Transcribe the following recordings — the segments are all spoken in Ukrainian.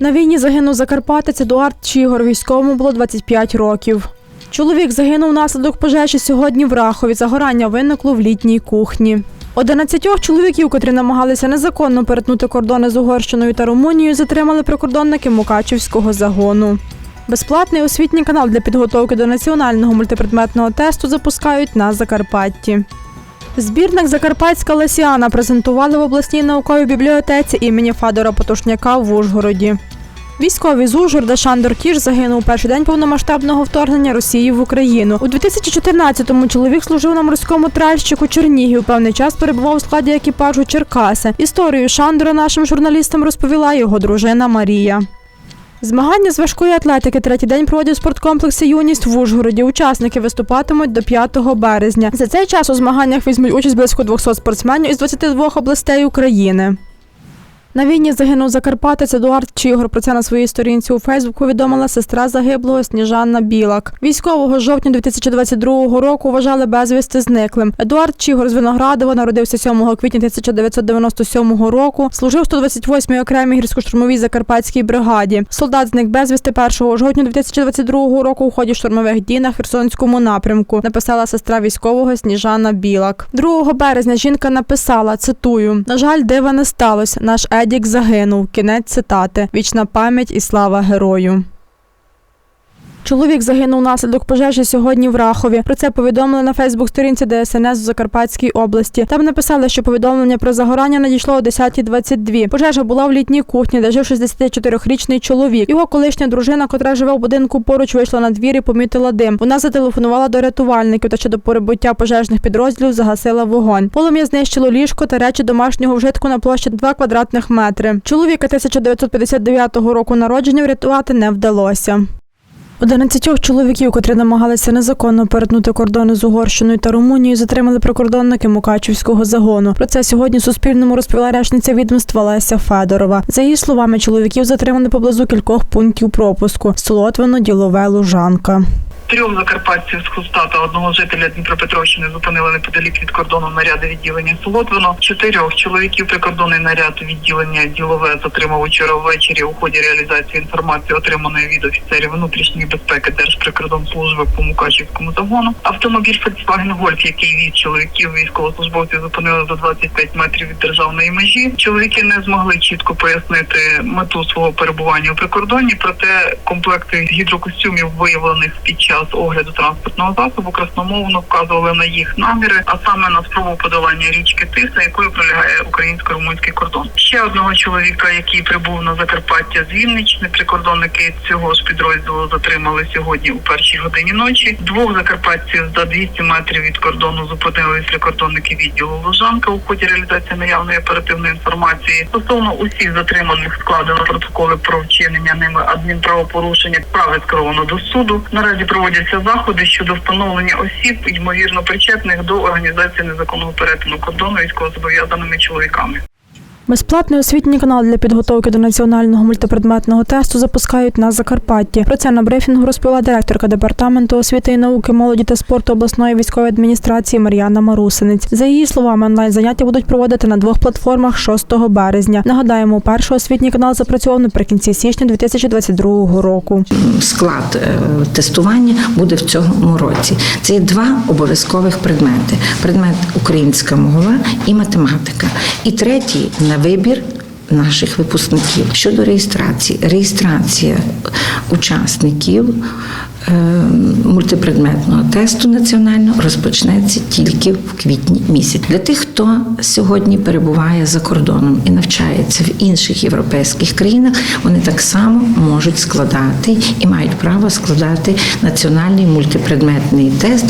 На війні загинув закарпатець Едуард Чігор. Військовому було 25 років. Чоловік загинув внаслідок пожежі сьогодні в Рахові. Загорання виникло в літній кухні. 11 чоловіків, котрі намагалися незаконно перетнути кордони з Угорщиною та Румунією, затримали прикордонники Мукачівського загону. Безплатний освітній канал для підготовки до національного мультипредметного тесту запускають на Закарпатті. Збірник Закарпатська Лесіана презентували в обласній науковій бібліотеці імені Федора Потушняка в Ужгороді. Військовий з Ужгорода Шандор Кіш загинув у перший день повномасштабного вторгнення Росії в Україну. У 2014-му чоловік служив на морському тральщику Чернігів. Певний час перебував у складі екіпажу Черкаси. Історію Шандора нашим журналістам розповіла його дружина Марія. Змагання з важкої атлетики третій день проводять в Юність в Ужгороді. Учасники виступатимуть до 5 березня. За цей час у змаганнях візьмуть участь близько 200 спортсменів із 22 областей України. На війні загинув Закарпатець Едуард Чігор. Про це на своїй сторінці у Фейсбук повідомила сестра загиблого Сніжанна Білак. Військового жовтня 2022 року вважали безвісти зниклим. Едуард Чігор з Виноградова народився 7 квітня 1997 року. Служив в 128-й окремій гірсько-штурмовій закарпатській бригаді. Солдат зник безвісти 1 жовтня 2022 року у ході штурмових дій на Херсонському напрямку. Написала сестра військового Сніжана Білак. 2 березня жінка написала: цитую: на жаль, дива не сталося. Наш Едік загинув. Кінець цитати. Вічна пам'ять і слава герою. Чоловік загинув внаслідок пожежі сьогодні в Рахові. Про це повідомили на Фейсбук-сторінці ДСНС в Закарпатській області. Там написали, що повідомлення про загорання надійшло о 10.22. Пожежа була в літній кухні, де жив 64-річний чоловік. Його колишня дружина, котра живе в будинку поруч, вийшла на двір і помітила дим. Вона зателефонувала до рятувальників та щодо прибуття пожежних підрозділів загасила вогонь. Полум'я знищило ліжко та речі домашнього вжитку на площі 2 квадратних метри. Чоловіка 1959 року народження врятувати не вдалося. 11 чоловіків, котрі намагалися незаконно перетнути кордони з Угорщиною та Румунією, затримали прикордонники Мукачівського загону. Про це сьогодні Суспільному розповіла речниця відомства Леся Федорова. За її словами, чоловіків затримали поблизу кількох пунктів пропуску: Солотвино, Ділове, Лужанка. Трьох закарпатців з Хуста та одного жителя Дніпропетровщини зупинили неподалік від кордону наряди відділення Солотвино. Чотирьох чоловіків прикордонний наряд відділення ділове затримав учора ввечері у ході реалізації інформації, отриманої від офіцерів внутрішньої безпеки Держприкордонслужби по Мукачівському загону. Автомобіль Volkswagen Golf, який віз чоловіків військовослужбовців, зупинили за 25 метрів від державної межі. Чоловіки не змогли чітко пояснити мету свого перебування у прикордонні, проте комплекти гідрокостюмів виявлених під час огляду транспортного засобу красномовно вказували на їх наміри, а саме на спробу подолання річки Тиса, якою пролягає українсько-румунський кордон. Ще одного чоловіка, який прибув на Закарпаття з Вінниччини, прикордонники цього ж підрозділу затримали сьогодні у першій годині ночі. Двох закарпатців за 200 метрів від кордону зупинили прикордонники відділу Лужанка у ході реалізації наявної оперативної інформації. Стосовно усіх затриманих складено протоколи про вчинення ними адмінправопорушення. Справи скеровано до суду. Наразі проводяться заходи щодо встановлення осіб, ймовірно причетних до організації незаконного перетину кордону військовозобов'язаними чоловіками. Безплатний освітній канал для підготовки до національного мультипредметного тесту запускають на Закарпатті. Про це на брифінгу розповіла директорка департаменту освіти і науки, молоді та спорту обласної військової адміністрації Мар'яна Марусинець. За її словами, онлайн заняття будуть проводити на двох платформах 6 березня. Нагадаємо, перший освітній канал запрацьовував наприкінці січня 2022 року. склад е, тестування буде в цьому році. Це є два обов'язкових предмети: предмет українська мова і математика. І третій на вибір. Наших випускників щодо реєстрації, реєстрація учасників мультипредметного тесту національного розпочнеться тільки в квітні місяці. Для тих, хто сьогодні перебуває за кордоном і навчається в інших європейських країнах, вони так само можуть складати і мають право складати національний мультипредметний тест.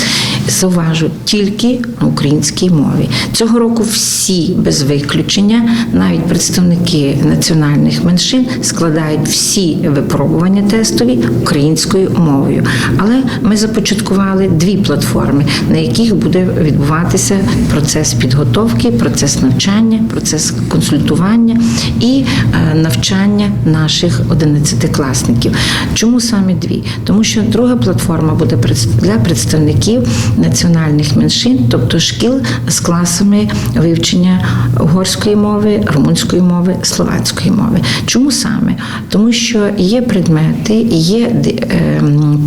Зауважу тільки на українській мові. Цього року всі без виключення, навіть представники національних меншин, складають всі випробування тестові українською мовою. Але ми започаткували дві платформи, на яких буде відбуватися процес підготовки, процес навчання, процес консультування і е, навчання наших одинадцятикласників. Чому саме дві? Тому що друга платформа буде для представників національних меншин, тобто шкіл з класами вивчення угорської мови, румунської мови, словацької мови. Чому саме? Тому що є предмети, є де-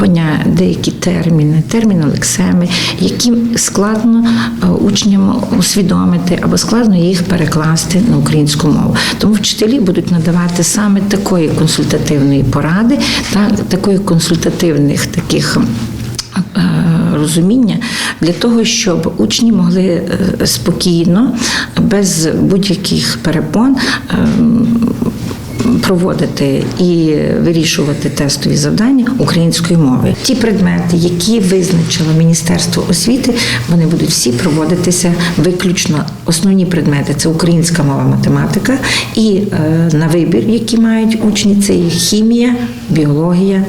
ем, деякі терміни, термінолексеми, які складно е, учням усвідомити або складно їх перекласти на українську мову. Тому вчителі будуть надавати саме такої консультативної поради та такої консультативних таких. е, Розуміння для того, щоб учні могли е, спокійно, без будь-яких перепон ем, проводити і вирішувати тестові завдання української мови. Ті предмети, які визначило Міністерство освіти, вони будуть всі проводитися виключно. Основні предмети це українська мова, математика, і е, на вибір, які мають учні, це є хімія, біологія.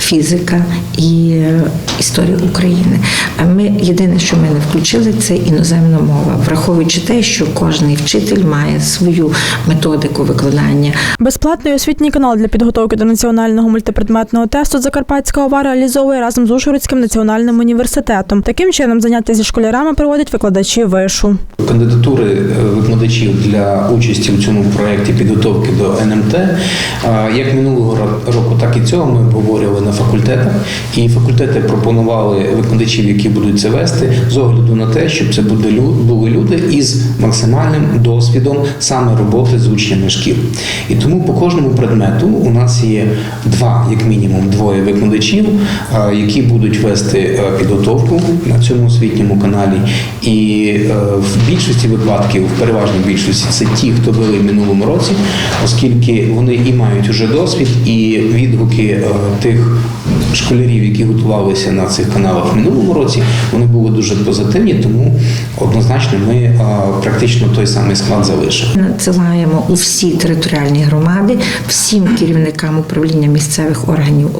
Фізика і е, історія України. А ми єдине, що ми не включили, це іноземна мова, враховуючи те, що кожен вчитель має свою методику викладання. Безплатний освітній канал для підготовки до національного мультипредметного тесту Закарпатська ОВА реалізовує разом з Ужгородським національним університетом. Таким чином заняття зі школярами проводять викладачі вишу. Кандидатури е, викладачів для участі в цьому проєкті підготовки до НМТ, як минулого року, так і цього ми обговорювали на факультетах. І факультети пропонували викладачів, які будуть це вести, з огляду на те, щоб це були люди із максимальним досвідом саме роботи з учнями шкіл. І тому по кожному предмету у нас є два, як мінімум, двоє викладачів, е, які будуть вести е, підготовку на цьому освітньому каналі. І е, в більшості випадків, в переважній більшості, це ті, хто вели в минулому році, оскільки вони і мають уже досвід, і відгуки тих школярів, які готувалися на цих каналах в минулому році, вони були дуже позитивні, тому однозначно ми е, практично той самий склад залишили. Надсилаємо у всі територіальні громади, всім керівникам управління місцевих органів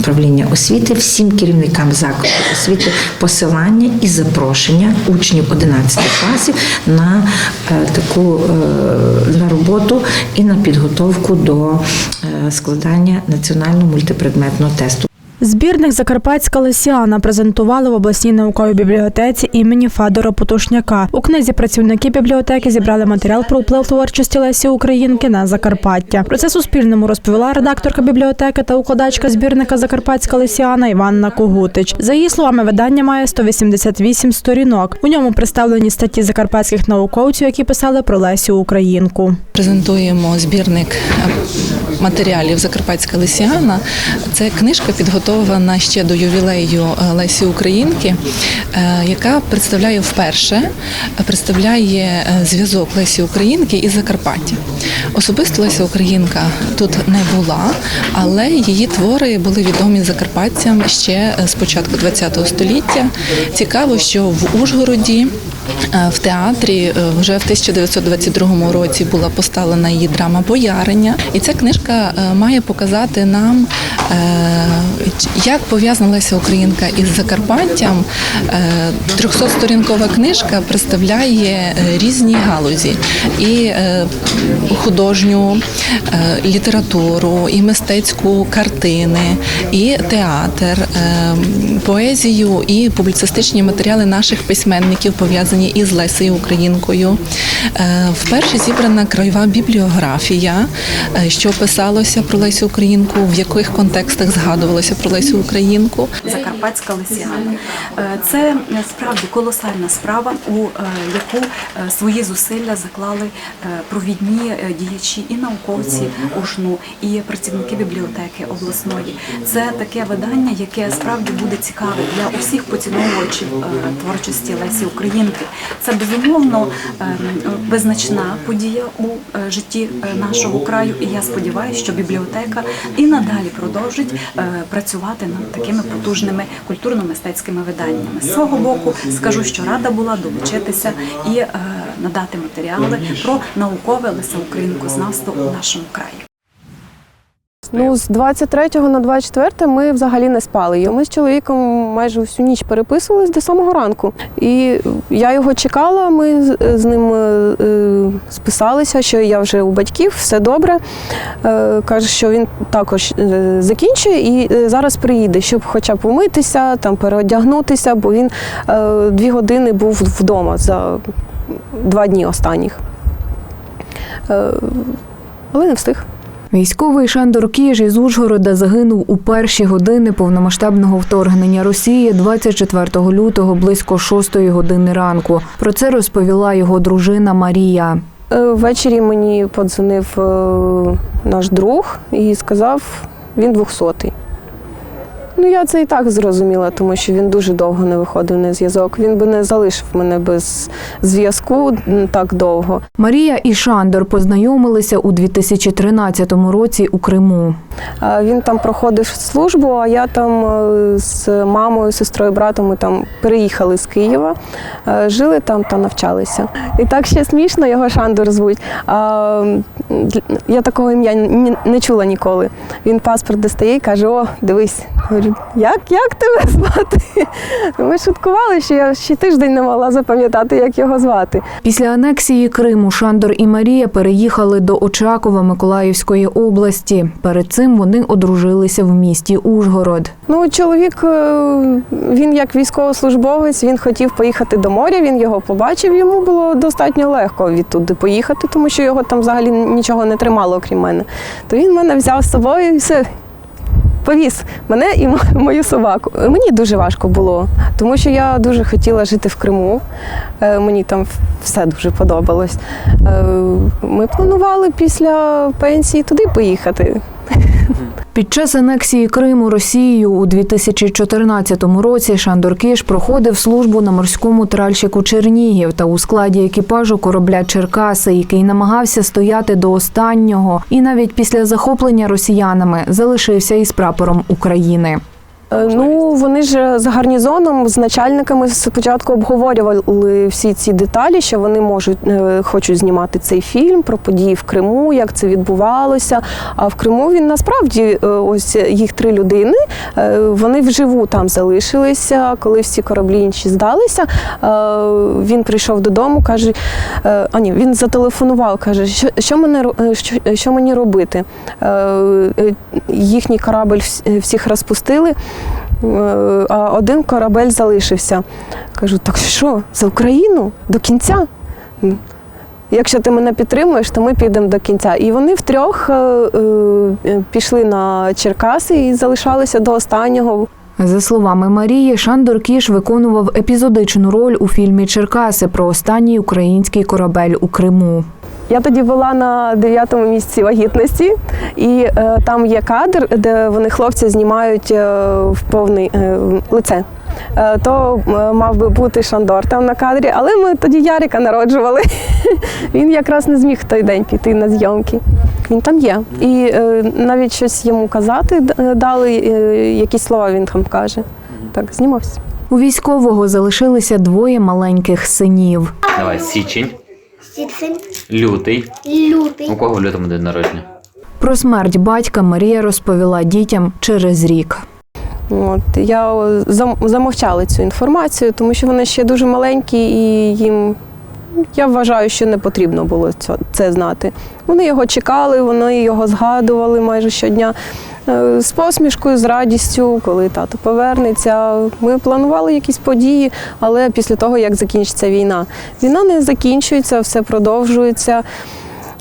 управління освіти, всім керівникам закладів освіти посилання і запрошення учнів 11 класів на е, таку е, на роботу і на підготовку до е, складання національного мультипредметного тесту. Збірник Закарпатська Лисіана презентували в обласній науковій бібліотеці імені Федора Потушняка. У книзі працівники бібліотеки зібрали матеріал про вплив творчості Лесі Українки на Закарпаття. Про це Суспільному розповіла редакторка бібліотеки та укладачка збірника Закарпатська Лисіана Іванна Когутич. За її словами, видання має 188 сторінок. У ньому представлені статті закарпатських науковців, які писали про Лесю Українку. Презентуємо збірник матеріалів Закарпатська Лисіана. Це книжка підготовлена ще до ювілею е, Лесі Українки, е, яка представляє вперше представляє е, зв'язок Лесі Українки із Закарпаття. Особисто Леся Українка тут не була, але її твори були відомі закарпатцям ще з початку ХХ століття. Цікаво, що в Ужгороді в театрі вже в 1922 році була поставлена її драма Бояриня, і ця книжка е, має показати нам, е, як пов'язана Леся Українка із Закарпаттям. Е, 300-сторінкова книжка представляє е, різні галузі і е, художню е, літературу, і мистецьку картини, і театр, е, поезію і публіцистичні матеріали наших письменників пов'язані із Лесею Українкою. Е, Вперше зібрана краєва бібліографія, е, що писалося про Лесю Українку, в яких контекстах згадувалося про Лесю Українку. Закарпатська лисіана. Е, Це е, справді колосальна справа, у е, яку свої зусилля заклали провідні діячі і науковці УШНУ, і працівники бібліотеки обласної. Це таке видання, яке справді буде цікаве для усіх поціновувачів творчості Лесі Українки. Це безумовно визначна подія у житті нашого краю. І я сподіваюся, що бібліотека і надалі продовжить працювати над такими потужними культурно-мистецькими виданнями. З свого боку скажу, що рада була долучитися і е, надати матеріали про наукове лесоукраїнкознавство у нашому краї. Ну, з 23 на 24 ми взагалі не спали. Ми з чоловіком майже всю ніч переписувались до самого ранку. І я його чекала, ми з- ним е, е, списалися, що я вже у батьків, все добре. Е, Каже, що він також закінчує і зараз приїде, щоб хоча б умитися, там переодягнутися, бо він дві години був вдома за два дні останніх. Але не встиг. Військовий Шандор Кіж із Ужгорода загинув у перші години повномасштабного вторгнення Росії 24 лютого близько 6 години ранку. Про це розповіла його дружина Марія. Е, Ввечері мені подзвонив е, наш друг і сказав, він двохсотий. Ну, я це і так зрозуміла, тому що він дуже довго не виходив на зв'язок. Він би не залишив мене без зв'язку так довго. Марія і Шандор познайомилися у 2013 році у Криму. Він там проходив службу, а я там е, з мамою, сестрою, братом ми там переїхали з Києва, е, жили там та навчалися. І так ще смішно його Шандор звуть. Я такого ім'я не чула ніколи. Він паспорт достає і каже: О, дивись. Говорю, як, як тебе звати? Ми шуткували, що я ще тиждень не могла запам'ятати, як його звати. Після анексії Криму Шандор і Марія переїхали до Очакова Миколаївської області. Перед цим вони одружилися в місті Ужгород. Ну, чоловік, е, він як військовослужбовець, він хотів поїхати до моря, він його побачив, йому було достатньо легко відтуди поїхати, тому що його там взагалі нічого не тримало, окрім мене. То він мене взяв з собою і все. Повіз мене і мо- мою собаку. Мені дуже важко було, тому що я дуже хотіла жити в Криму. Е, Мені там все дуже подобалось. Е, Ми планували після пенсії туди поїхати. Під час анексії Криму Росією у 2014 році Шандор Кіш проходив службу на морському тральщику Чернігів та у складі екіпажу корабля Черкаси, який намагався стояти до останнього, і навіть після захоплення росіянами залишився із прапором України. Е, Ну, вони ж з гарнізоном, з начальниками спочатку обговорювали всі ці деталі, що вони можуть е, хочуть знімати цей фільм про події в Криму, як це відбувалося. А в Криму він насправді е, ось їх три людини. е, Вони вживу там залишилися. Коли всі кораблі інші здалися, е, він прийшов додому, каже: е, а ні, він зателефонував, каже, що, що мене е, що, що мені робити? Е, е, Їхній корабль всіх розпустили. Е, а один корабель залишився. Кажу, так що, за Україну до кінця? Якщо ти мене підтримуєш, то ми підемо до кінця. І вони втрьох е, е, пішли на Черкаси і залишалися до останнього. За словами Марії, Шандор Кіш виконував епізодичну роль у фільмі Черкаси про останній український корабель у Криму. Я тоді була на дев'ятому місці вагітності, і е, там є кадр, де вони хлопці знімають е, в повний е, лице. Е, то е, мав би бути Шандор там на кадрі, але ми тоді Ярика народжували. Він якраз не зміг в той день піти на зйомки. Він там є. І е, навіть щось йому казати дали, е, якісь слова він там каже. Так, знімався. У військового залишилися двоє маленьких синів. Давай, січень, Січень, лютий. лютий. У кого в лютому день народження? Про смерть батька Марія розповіла дітям через рік. От я замовчала цю інформацію, тому що вони ще дуже маленькі, і їм я вважаю, що не потрібно було це, це знати. Вони його чекали, вони його згадували майже щодня. Е, З посмішкою, з радістю, коли тато повернеться. Ми планували якісь події, але після того, як закінчиться війна. Війна не закінчується, все продовжується.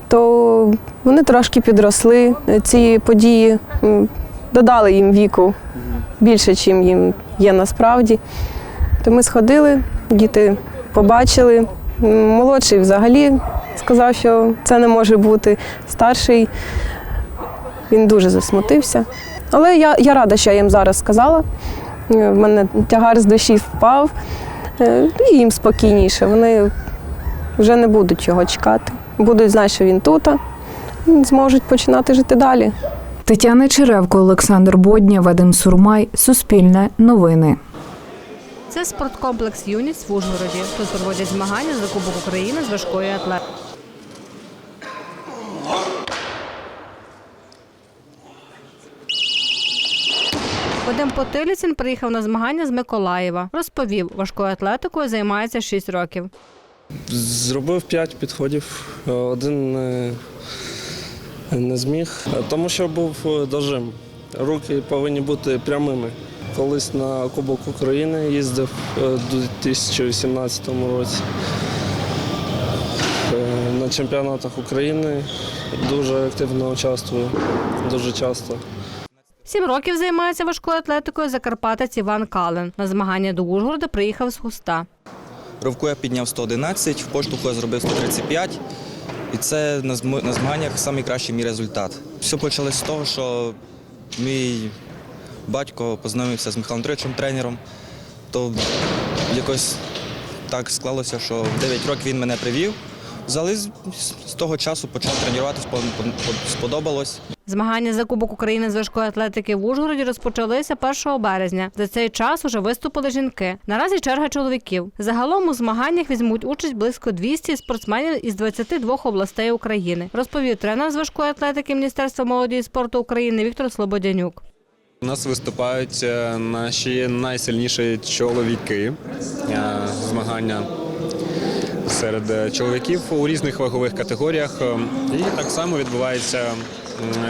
То вони трошки підросли. Ці події додали їм віку більше, чим їм є насправді. То ми сходили, діти побачили. Молодший взагалі сказав, що це не може бути. Старший він дуже засмутився. Але я, я рада, що я їм зараз сказала. Е, В мене тягар з душі впав, Е, і їм спокійніше. Вони вже не будуть його чекати. Будуть знати, що він тут, зможуть починати жити далі. Тетяна Черевко, Олександр Бодня, Вадим Сурмай. Суспільне новини. Це спорткомплекс Юність в Ужгороді. Тут проводять змагання за Кубок України з важкої атлетики. Потиліцин приїхав на змагання з Миколаєва. Розповів, важкою атлетикою займається 6 років. Зробив п'ять підходів, е, один не, не зміг, е, тому що був е, дожим. Руки повинні бути прямими. Колись на Кубок України їздив е, у 2018 році. Е, На чемпіонатах України дуже активно участвую, дуже часто. Сім років займається важкою атлетикою закарпатець Іван Кален. На змагання до Ужгорода приїхав з Хуста. Ривку я підняв 111, в поштовху я зробив 135. І це на змаганнях найкращий мій результат. Все почалось з того, що мій батько познайомився з Михайлом Андрійовичем, тренером. То якось так склалося, що в 9 років він мене привів. В з того часу почав тренуватися, по- по- по- сподобалось. Змагання за Кубок України з важкої атлетики в Ужгороді розпочалися 1 березня. За цей час уже виступили жінки. Наразі черга чоловіків. Загалом у змаганнях візьмуть участь близько 200 спортсменів із 22 областей України. Розповів тренер з важкої атлетики Міністерства молоді і спорту України Віктор Слободянюк. У нас виступають е, наші найсильніші чоловіки е, змагання серед е, чоловіків у різних вагових категоріях. Е, І так само відбувається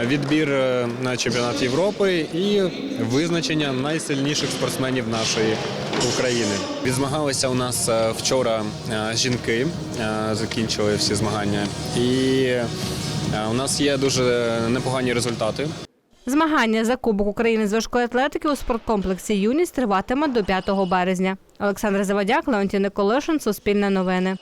відбір е, на чемпіонат Європи і визначення найсильніших спортсменів нашої України. Відзмагалися у нас е, вчора жінки, закінчили всі змагання, і у нас є дуже непогані результати. Змагання за Кубок України з важкої атлетики у спорткомплексі Юність триватиме до 5 березня. Олександр Завадяк, Леонтій Николишин, Суспільне новини.